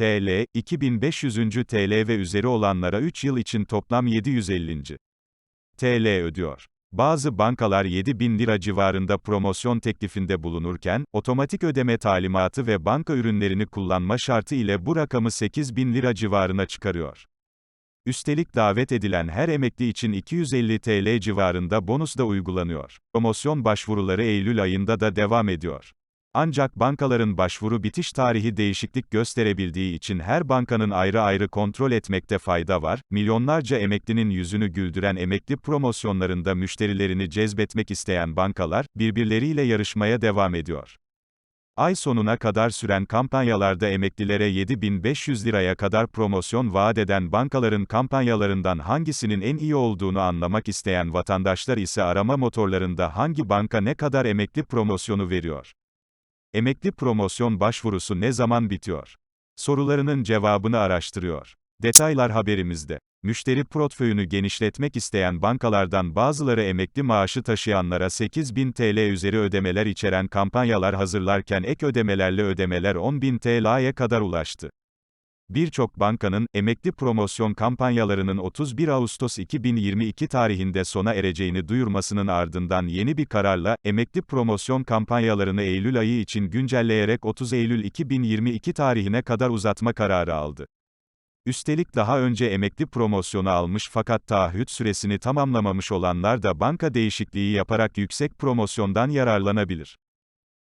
TL, 2500. TL ve üzeri olanlara 3 yıl için toplam 750. TL ödüyor. Bazı bankalar 7000 lira civarında promosyon teklifinde bulunurken, otomatik ödeme talimatı ve banka ürünlerini kullanma şartı ile bu rakamı 8000 lira civarına çıkarıyor. Üstelik davet edilen her emekli için 250 TL civarında bonus da uygulanıyor. Promosyon başvuruları Eylül ayında da devam ediyor. Ancak bankaların başvuru bitiş tarihi değişiklik gösterebildiği için her bankanın ayrı ayrı kontrol etmekte fayda var. Milyonlarca emeklinin yüzünü güldüren emekli promosyonlarında müşterilerini cezbetmek isteyen bankalar, birbirleriyle yarışmaya devam ediyor. Ay sonuna kadar süren kampanyalarda emeklilere 7500 liraya kadar promosyon vaat eden bankaların kampanyalarından hangisinin en iyi olduğunu anlamak isteyen vatandaşlar ise arama motorlarında hangi banka ne kadar emekli promosyonu veriyor? Emekli promosyon başvurusu ne zaman bitiyor? Sorularının cevabını araştırıyor. Detaylar haberimizde. Müşteri portföyünü genişletmek isteyen bankalardan bazıları emekli maaşı taşıyanlara 8000 TL üzeri ödemeler içeren kampanyalar hazırlarken ek ödemelerle ödemeler 10.000 TL'ye kadar ulaştı. Birçok bankanın, emekli promosyon kampanyalarının 31 Ağustos 2022 tarihinde sona ereceğini duyurmasının ardından yeni bir kararla, emekli promosyon kampanyalarını Eylül ayı için güncelleyerek 30 Eylül 2022 tarihine kadar uzatma kararı aldı. Üstelik daha önce emekli promosyonu almış fakat taahhüt süresini tamamlamamış olanlar da banka değişikliği yaparak yüksek promosyondan yararlanabilir.